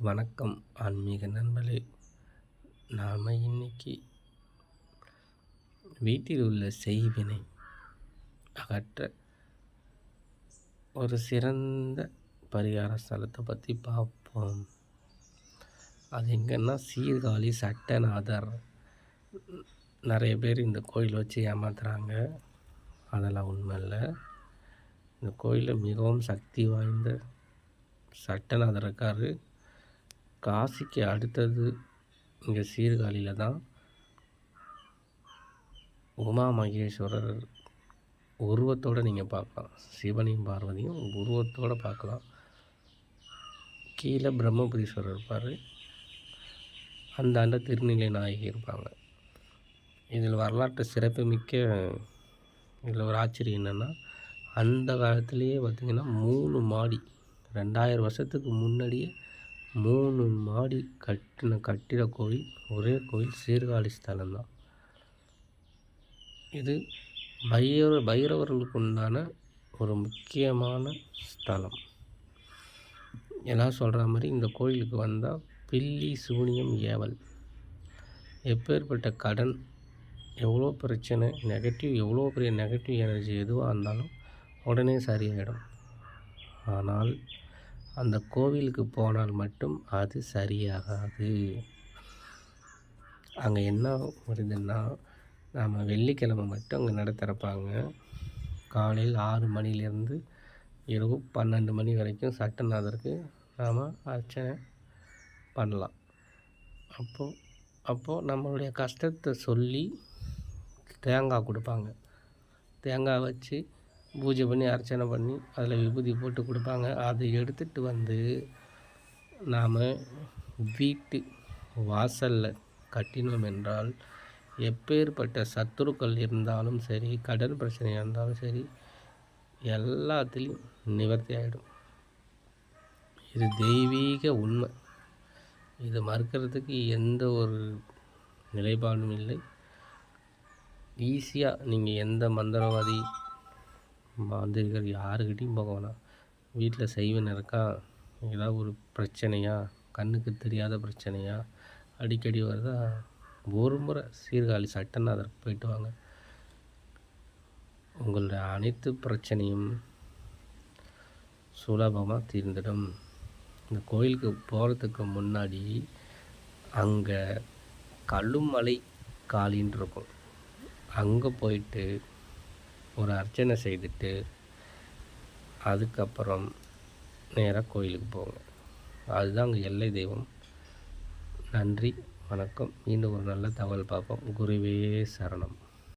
வணக்கம் ஆன்மீக நண்பர்களே. நாம் இன்னைக்கு வீட்டில் உள்ள செய்வினை அகற்ற ஒரு சிறந்த பரிகார ஸ்தலத்தை பற்றி பார்ப்போம். அது எங்கன்னா சீர்காழி சட்டநாதர். நிறைய பேர் இந்த கோயில் வச்சு ஏமாத்துறாங்க. அதெல்லாம் உண்மை இல்லை. இந்த கோயிலில் மிகவும் சக்தி வாய்ந்த சட்டநாதர் இருக்கார். காசிக்கு அடுத்தது இங்கே சீர்காழியில் தான் உமா மகேஸ்வரர் உருவத்தோடு நீங்கள் பார்க்கலாம். சிவனையும் பார்வதியும் உருவத்தோடு பார்க்கலாம். கீழே பிரம்மபுரீஸ்வரர் இருப்பார். அந்தாண்ட திருநிலை நாயகி இருப்பாங்க. இதில் வரலாற்று சிறப்புமிக்க இதில் ஒரு ஆச்சரியம் என்னென்னா அந்த காலத்துலேயே பார்த்திங்கன்னா மூணு மாடி ரெண்டாயிரம் வருஷத்துக்கு முன்னாடியே மூணு மாடி கட்டின கட்டிட கோயில் ஒரே கோயில் சீர்காழி ஸ்தலம் தான் இது பைரவ பைரவர்களுக்கு உண்டான ஒரு முக்கியமான ஸ்தலம். எல்லாம் சொல்கிற மாதிரி இந்த கோயிலுக்கு வந்தால் பில்லி சூனியம் ஏவல். எப்பேற்பட்ட கடன் எவ்வளோ பிரச்சனை நெகட்டிவ் எவ்வளோ பெரிய நெகட்டிவ் எனர்ஜி எதுவாக இருந்தாலும் உடனே சரியாயிடும். ஆனால் அந்த கோவிலுக்கு போனால் மட்டும் அது சரியாகாது. அங்கே என்ன வருதுன்னா நாம் வெள்ளிக்கிழமை மட்டும் அங்கே நட திறப்பாங்க காலையில் ஆறு மணிலேருந்து இரவு பன்னெண்டு மணி வரைக்கும் சட்டநாதருக்கு நாம் அர்ச்சனை பண்ணலாம். அப்போது அப்போது நம்மளுடைய கஷ்டத்தை சொல்லி தேங்காய் கொடுப்பாங்க. தேங்காய் வச்சு பூஜை பண்ணி அர்ச்சனை பண்ணி அதில் விபூதி போட்டு கொடுப்பாங்க. அதை எடுத்துகிட்டு வந்து நாம் வீட்டு வாசலில் கட்டினோம் என்றால் எப்பேற்பட்ட சத்துருக்கள் இருந்தாலும் சரி கடன் பிரச்சனையாக இருந்தாலும் சரி எல்லாத்துலேயும் நிவர்த்தி ஆகிடும் இது தெய்வீக உண்மை. இதை மறுக்கிறதுக்கு எந்த ஒரு நிலைப்பாடும் இல்லை. ஈஸியாக நீங்கள் எந்த மந்திரவாதி மாந்திரிகர் யாருக்கிட்டையும் போக வேணாம். வீட்டில் செய்வன் இருக்கா ஏதாவது ஒரு பிரச்சனையா கண்ணுக்கு தெரியாத பிரச்சனையா அடிக்கடி வருதா ஒரு முறை சீர்காழி சட்டநாதருக்கு போயிட்டு வாங்க. உங்களுடைய அனைத்து பிரச்சனையும் சுலபமாக தீர்ந்துடும். இந்த கோயிலுக்கு போகிறதுக்கு முன்னாடி அங்கே கல்லுமலை காலின்னு இருக்கும். அங்கே போயிட்டு ஒரு அர்ச்சனை செய்துட்டு அதுக்கப்புறம் நேராக கோயிலுக்கு போங்க. அதுதான் அங்கே எல்லை தெய்வம். நன்றி வணக்கம். மீண்டும் ஒரு நல்ல தகவல் பார்ப்போம். குருவே சரணம்.